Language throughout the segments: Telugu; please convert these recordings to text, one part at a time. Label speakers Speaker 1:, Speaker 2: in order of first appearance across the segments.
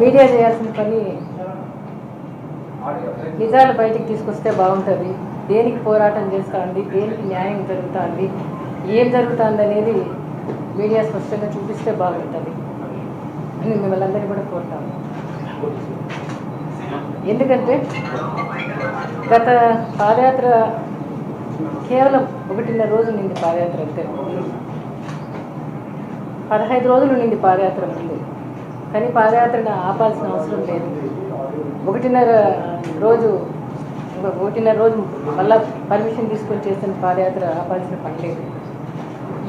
Speaker 1: మీడియా చేయాల్సిన పని నిజాలు బయటికి తీసుకొస్తే బాగుంటుంది. దేనికి పోరాటం చేస్తుంది? దేనికి న్యాయం జరుగుతుంది? ఏం జరుగుతుంది అనేది మీడియా స్పష్టంగా చూపిస్తే బాగుంటుంది అని మిమ్మల్ని అందరినీ కూడా కోరుతాము ఎందుకంటే గత పాదయాత్ర కేవలం ఒకటిన్నర రోజు నింది పాదయాత్ర అంతే. పదహైదు రోజులు నింది పాదయాత్ర ఉంది. కానీ పాదయాత్రను ఆపాల్సిన అవసరం లేదు. ఒకటిన్నర రోజు ఒకటిన్నర రోజు మళ్ళా పర్మిషన్ తీసుకొని చేసిన పాదయాత్ర ఆపాల్సిన పని లేదు.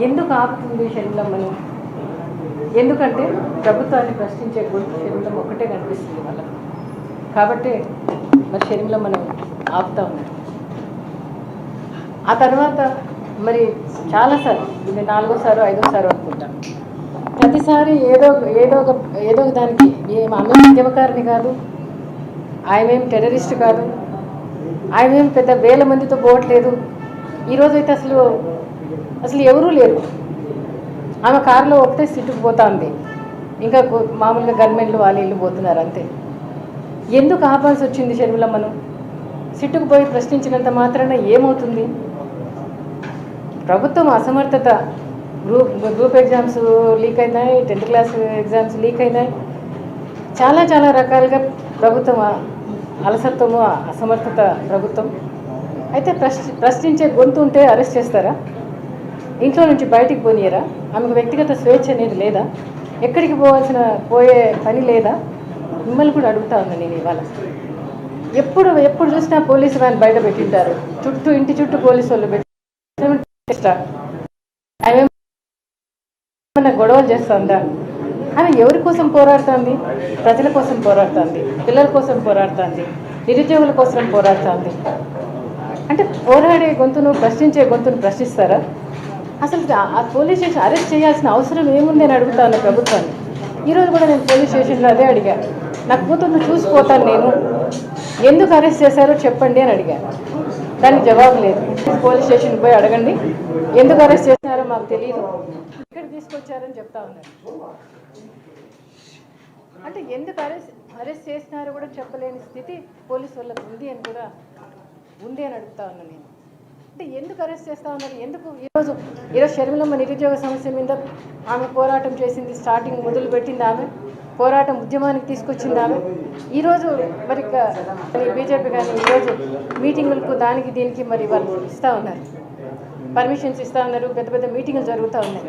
Speaker 1: ఎందుకు ఆపుతుంది షర్మిలమ్మను ఎందుకంటే ప్రభుత్వాన్ని ప్రశ్నించే గొంతు శరీరం ఒకటే కనిపిస్తుంది వాళ్ళకు. కాబట్టి మరి శరీరంలో మనం ఆపుతా ఉన్నాం. ఆ తర్వాత మరి చాలాసార్లు ఇది నాలుగోసారో ఐదోసారో అనుకుంటాం. ప్రతిసారి ఏదో ఏదో ఒక ఏదో ఒక దానికి ఏం అన్న ఉద్యమకారిని కాదు. ఆయమేం టెర్రరిస్ట్ కాదు. ఆమెం పెద్ద వేల మందితో పోవట్లేదు. ఈరోజు అయితే అసలు అసలు ఎవరూ లేరు. ఆమె కారులో ఒకటే సిట్టుకు పోతా ఉంది ఇంకా మామూలుగా గవర్నమెంట్లు వాళ్ళు ఇల్లు పోతున్నారు అంతే. ఎందుకు ఆపాల్సి వచ్చింది షర్మిలమ్మను? సిట్టుకు పోయి ప్రశ్నించినంత మాత్రాన ఏమవుతుంది? ప్రభుత్వం అసమర్థత గ్రూప్ గ్రూప్ ఎగ్జామ్స్ లీక్ అయినాయి టెన్త్ క్లాస్ ఎగ్జామ్స్ లీక్ అయినాయి. చాలా చాలా రకాలుగా ప్రభుత్వం అలసత్వము అసమర్థత ప్రభుత్వం. అయితే ప్రశ్న ప్రశ్నించే గొంతు ఉంటే అరెస్ట్ చేస్తారా? ఇంట్లో నుంచి బయటికి పోనీయరా? ఆమెకు వ్యక్తిగత స్వేచ్ఛ అనేది లేదా? ఎక్కడికి పోవాల్సిన పోయే పని లేదా? మిమ్మల్ని కూడా అడుగుతా ఉంది నేను ఇవాళ. ఎప్పుడు ఎప్పుడు చూసినా పోలీసు వ్యాన్ బయట పెట్టింటారు. చుట్టూ ఇంటి చుట్టూ పోలీసు వాళ్ళు పెట్టి ఆమె గొడవలు చేస్తుందా? ఆమె ఎవరి కోసం పోరాడుతుంది? ప్రజల కోసం పోరాడుతుంది పిల్లల కోసం పోరాడుతుంది నిరుద్యోగుల కోసం పోరాడుతుంది. అంటే పోరాడే గొంతును ప్రశ్నించే గొంతును ప్రశ్నిస్తారా? అసలు ఆ- పోలీస్ స్టేషన్ అరెస్ట్ చేయాల్సిన అవసరం ఏముంది అని అడుగుతాను ప్రభుత్వాన్ని ఈరోజు కూడా నేను పోలీస్ స్టేషన్లో అదే అడిగా. నా కూతుర్ను చూసిపోతాను నేను. ఎందుకు అరెస్ట్ చేశారో చెప్పండి అని అడిగాను దానికి జవాబు లేదు. పోలీస్ స్టేషన్కి పోయి అడగండి. ఎందుకు అరెస్ట్ చేశారో మాకు తెలియదు ఇక్కడ తీసుకొచ్చారని చెప్తా ఉన్నారు. అంటే ఎందుకు అరెస్ట్ అరెస్ట్ చేసినారో కూడా చెప్పలేని స్థితి పోలీస్ వాళ్ళకు ఉంది అని కూడా ఉంది అని అడుగుతా ఉన్నాను నేను. అంటే ఎందుకు అరెస్ట్ చేస్తా ఉన్నారు? ఎందుకు ఈరోజు ఈరోజు షర్మిలమ్మ నిరుద్యోగ సమస్య మీద ఆమె పోరాటం చేసింది స్టార్టింగ్ మొదలు పెట్టింది ఆమె. పోరాటం ఉద్యమానికి తీసుకొచ్చింది ఆమె. ఈరోజు మరి బీజేపీ కానీ ఈరోజు మీటింగులకు దానికి దీనికి మరి వాళ్ళు ఇస్తూ ఉన్నారు. పర్మిషన్స్ ఇస్తా ఉన్నారు. పెద్ద పెద్ద మీటింగులు జరుగుతూ ఉన్నాయి.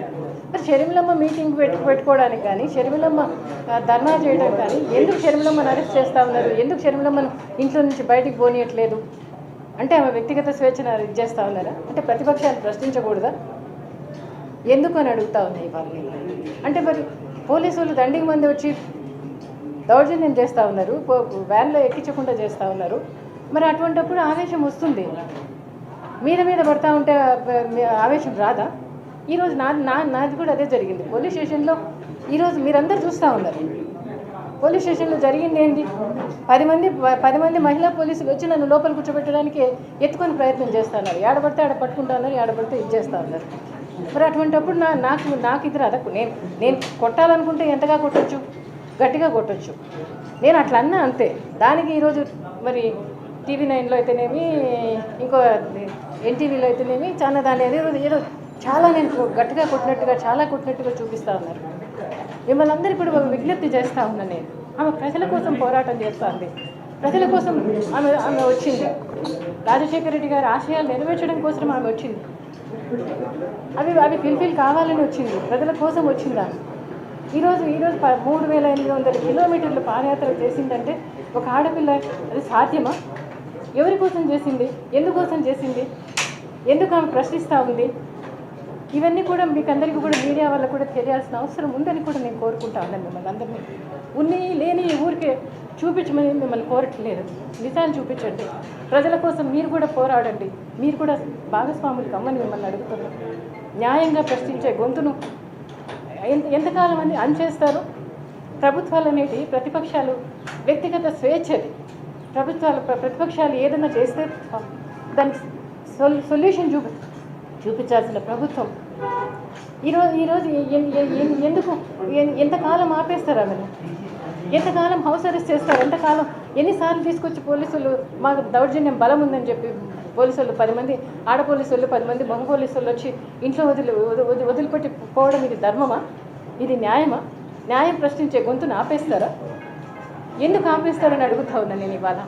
Speaker 1: మరి షర్మిలమ్మ మీటింగ్ పెట్టు పెట్టుకోవడానికి కానీ షర్మిలమ్మ ధర్నా చేయడం కానీ ఎందుకు షర్మిలమ్మను అరెస్ట్ చేస్తూ ఉన్నారు? ఎందుకు షర్మిలమ్మను ఇంట్లో నుంచి బయటికి పోనీయట్లేదు? అంటే ఆమె వ్యక్తిగత స్వేచ్ఛను ఇది చేస్తూ ఉన్నారా అంటే ప్రతిపక్షాలు ప్రశ్నించకూడదా? ఎందుకు అని అడుగుతా ఉన్నాయి వాళ్ళని అంటే మరి పోలీసు వాళ్ళు దండికి మంది వచ్చి దౌర్జన్యం చేస్తూ ఉన్నారు వ్యాన్లో ఎక్కించకుండా చేస్తూ ఉన్నారు. మరి అటువంటప్పుడు ఆవేశం వస్తుంది. మీద మీద పడతా ఉంటే ఆవేశం రాదా? ఈరోజు నా నా నాది కూడా అదే జరిగింది. పోలీస్ స్టేషన్లో ఈరోజు మీరందరూ చూస్తూ ఉన్నారు. పోలీస్ స్టేషన్లో జరిగింది ఏంటి? పది మంది పది మంది మహిళా పోలీసులు వచ్చి నన్ను లోపల కూర్చోబెట్టడానికి ఎత్తుకొని ప్రయత్నం చేస్తున్నారు. ఏడబడితే ఆడ పట్టుకుంటా ఉన్నారు ఏడబడితే ఇది చేస్తూ ఉన్నారు. మరి అటువంటప్పుడు నా నాకు నాకు ఇది రాదకు నేను నేను కొట్టాలనుకుంటే ఎంతగా కొట్టచ్చు? గట్టిగా కొట్టచ్చు. నేను అట్లా అన్నా అంతే. దానికి ఈరోజు మరి టీవీ నైన్లో అయితేనేమి ఇంకో ఎన్టీవీలో అయితేనేమి చాలా దాని ఏదో ఈరోజు చాలా నేను గట్టిగా కొట్టినట్టుగా చాలా కొట్టినట్టుగా చూపిస్తూ ఉన్నారు. మిమ్మల్ని అందరికీ కూడా ఒక విజ్ఞప్తి చేస్తూ ఉన్నాను నేను. ఆమె ప్రజల కోసం పోరాటం చేస్తుంది ప్రజల కోసం ఆమె ఆమె వచ్చింది. రాజశేఖర రెడ్డి గారి ఆశయాలు నెరవేర్చడం కోసం ఆమె వచ్చింది. అవి అవి ఫిల్ఫిల్ కావాలని వచ్చింది. ప్రజల కోసం వచ్చిందా? ఈరోజు ఈరోజు ప- మూడు వేల ఎనిమిది వందల కిలోమీటర్లు పాదయాత్ర చేసిందంటే ఒక ఆడపిల్ల అది సాధ్యమా? ఎవరి కోసం చేసింది? ఎందుకోసం చేసింది? ఎందుకు ఆమె ప్రశ్నిస్తూ ఉంది? ఇవన్నీ కూడా మీకు అందరికీ కూడా మీడియా వల్ల కూడా తెలియాల్సిన అవసరం ఉందని కూడా నేను కోరుకుంటా ఉన్నాను మిమ్మల్ని అందరినీ. ఉన్ని లేని ఊరికే చూపించమని మిమ్మల్ని కోరట్లేదు. నిజాలు చూపించండి. ప్రజల కోసం మీరు కూడా పోరాడండి. మీరు కూడా భాగస్వాములు కమ్మని మిమ్మల్ని అడుగుతున్నారు. న్యాయంగా ప్రశ్నించే గొంతును ఎంతకాలం అని అంచేస్తారు ప్రభుత్వాలు అనేటి ప్రతిపక్షాలు వ్యక్తిగత స్వేచ్ఛది ప్రభుత్వాలు ప్ర- ప్రతిపక్షాలు ఏదైనా చేస్తే దానికి సొల్ సొల్యూషన్ చూపిస్తారు చూపించాల్సిన ప్రభుత్వం. ఈరోజు ఈరోజు ఎందుకు? ఎంతకాలం ఆపేస్తారు ఆమెను? ఎంతకాలం హౌస్ అరెస్ట్ చేస్తారు? ఎంతకాలం? ఎన్నిసార్లు తీసుకొచ్చి పోలీసులు మాకు దౌర్జన్యం బలం ఉందని చెప్పి పోలీసులు పది మంది ఆడ పోలీసులు పది మంది మగ పోలీసులు వచ్చి ఇంట్లో వదిలి వదిలి వదిలిపెట్టి పోవడం ఇది ధర్మమా? ఇది న్యాయమా? న్యాయం ప్రశ్నించే గొంతును ఆపేస్తారా? ఎందుకు ఆపేస్తారని అడుగుతా ఉన్నా నేను ఇవాళ.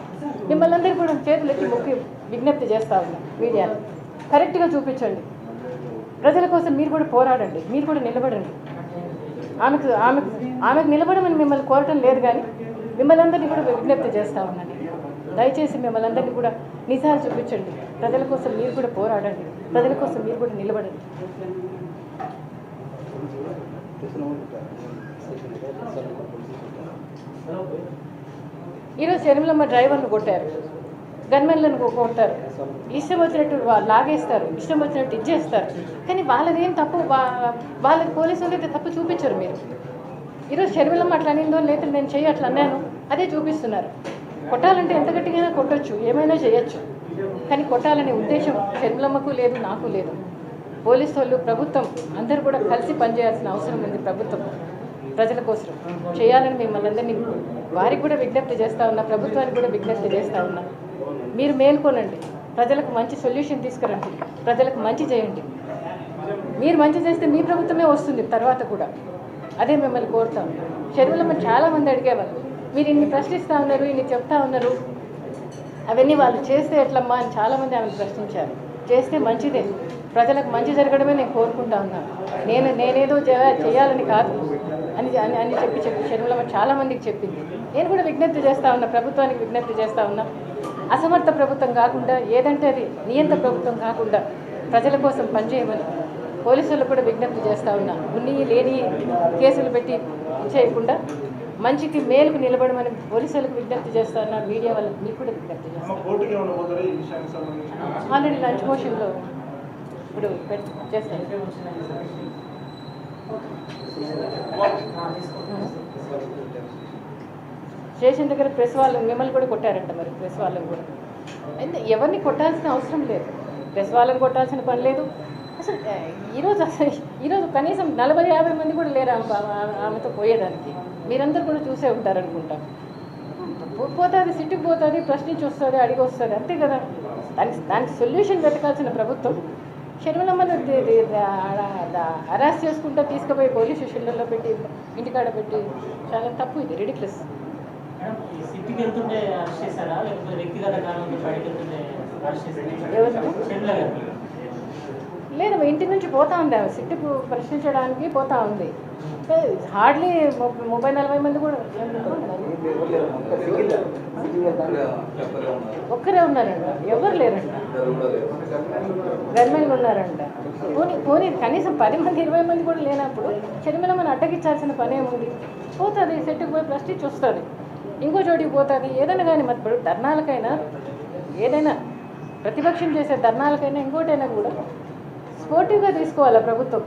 Speaker 1: మిమ్మల్ని అందరూ కూడా చేతులకి మొక్కి విజ్ఞప్తి చేస్తా ఉన్నా మీడియాలో. కరెక్ట్గా చూపించండి. ప్రజల కోసం మీరు కూడా పోరాడండి. మీరు కూడా నిలబడండి. ఆమెకు ఆమెకు ఆమెకు నిలబడమని మిమ్మల్ని కోరటం లేదు కానీ మిమ్మల్ని అందరినీ కూడా విజ్ఞప్తి చేస్తా ఉన్నాను దయచేసి మిమ్మల్ని అందరినీ కూడా నిజాలు చూపించండి. ప్రజల కోసం మీరు కూడా పోరాడండి. ప్రజల కోసం మీరు కూడా నిలబడండి. ఈరోజు శర్మిలమ్మ డ్రైవర్ను కొట్టారు. గన్మెన్లను కొడతారు కొట్టారు ఇష్టం వచ్చినట్టు లాగేస్తారు. ఇష్టం వచ్చినట్టు ఇచ్చేస్తారు. కానీ వాళ్ళదేం తప్పు? వాళ్ళకి పోలీసులు అయితే తప్పు చూపించరు మీరు. ఈరోజు శర్మిలమ్మ అట్లా అనిందో లేదా నేను చెయ్యి అట్లా అన్నాను అదే చూపిస్తున్నారు. కొట్టాలంటే ఎంత గట్టిగా కొట్టొచ్చు ఏమైనా చేయొచ్చు. కానీ కొట్టాలనే ఉద్దేశం శర్మిలమ్మకు లేదు నాకు లేదు. పోలీసు వాళ్ళు ప్రభుత్వం అందరూ కూడా కలిసి పనిచేయాల్సిన అవసరం ఉంది ప్రభుత్వం. ప్రజల కోసం చేయాలని మిమ్మల్ని అందరినీ వారికి కూడా విజ్ఞప్తి చేస్తా ఉన్నా ప్రభుత్వానికి కూడా విజ్ఞప్తి చేస్తా ఉన్నా. మీరు మేల్కొనండి. ప్రజలకు మంచి సొల్యూషన్ తీసుకురండి. ప్రజలకు మంచి చేయండి. మీరు మంచి చేస్తే మీ ప్రభుత్వమే వస్తుంది తర్వాత కూడా. అదే మిమ్మల్ని కోరుతాం. షెడ్యూల్ చాలామంది అడిగేవాళ్ళు మీరు ఇన్ని ప్రశ్నిస్తూ ఉన్నారు ఇన్ని చెప్తా ఉన్నారు. అవన్నీ వాళ్ళు చేస్తే ఎట్లమ్మా? అని చాలామంది ఆమెను ప్రశ్నించారు. చేస్తే మంచిదే. ప్రజలకు మంచి జరగడమే నేను కోరుకుంటా ఉన్నాను నేను నేనేదో చేయాలని కాదు. అని అని అని చెప్పి చెప్పి చెరువులమ్మ చాలా మందికి చెప్పింది. నేను కూడా విజ్ఞప్తి చేస్తా ఉన్నా ప్రభుత్వానికి విజ్ఞప్తి చేస్తా ఉన్నా. అసమర్థ ప్రభుత్వం కాకుండా ఏదంటే అది నియంత ప్రభుత్వం కాకుండా ప్రజల కోసం పనిచేయమని పోలీసులకు కూడా విజ్ఞప్తి చేస్తా ఉన్నా ఉన్ని లేని కేసులు పెట్టి చేయకుండా మంచికి మేలుకు నిలబడమని పోలీసులకు విజ్ఞప్తి చేస్తా ఉన్నా మీడియా వాళ్ళకి మీకు కూడా విజ్ఞప్తి చేస్తాను ఆల్రెడీ లంచ్ మోషన్లో ఇప్పుడు పెట్ చేస్తాను స్టేషన్ దగ్గర ప్రెస్ వాళ్ళు మిమ్మల్ని కూడా కొట్టారంట మరి ప్రెస్ వాళ్ళని కూడా. అయితే ఎవరిని కొట్టాల్సిన అవసరం లేదు. ప్రెస్ వాళ్ళని కొట్టాల్సిన పని లేదు. అసలు ఈరోజు అసలు ఈరోజు కనీసం నలభై యాభై మంది కూడా లేరు ఆమెతో పోయేదానికి? మీరందరూ కూడా చూసే ఉంటారనుకుంటా. పోతుంది సిట్టుకు పోతుంది ప్రశ్నించి వస్తుంది అడిగి వస్తుంది అంతే కదా. దానికి దానికి సొల్యూషన్ వెతకాల్సిన ప్రభుత్వం. షర్మిలమ్మను అరెస్ట్ చేసుకుంటా తీసుకుపోయి పోలీస్ స్టేషన్లలో పెట్టి ఇంటికాడ పెట్టి చాలా తప్పు ఇది రెడిక్లెస్
Speaker 2: సిటీకి వెళ్తుంటే అరెస్ట్ చేశారా? లేకపోతే వ్యక్తిగత బయటకు వెళ్తుంటే అరెస్ట్ చేశారా?
Speaker 1: లేదు ఇంటి నుంచి పోతా ఉంది ఆమె సిట్టుకు ప్రశ్నించడానికి పోతా ఉంది. హార్డ్లీ ముప్పై నలభై మంది కూడా ఒక్కరే ఉన్నారంట. ఎవరు లేరంట. గవర్నమెంట్ ఉన్నారంట. పోనీ పోనీ కనీసం పది మంది ఇరవై మంది కూడా లేనప్పుడు షర్మిలమ్మని అడ్డగించాల్సిన పని ఏముంది పోతుంది సెట్టుకు పోయి ప్రశ్నించి వస్తుంది. ఇంకో చోటికి పోతుంది. ఏదైనా కానీ మరి ఇప్పుడు ధర్నాలకైనా ఏదైనా ప్రతిపక్షం చేసే ధర్నాలకైనా ఇంకోటైనా కూడా స్పోర్టివ్గా తీసుకోవాలా ప్రభుత్వం?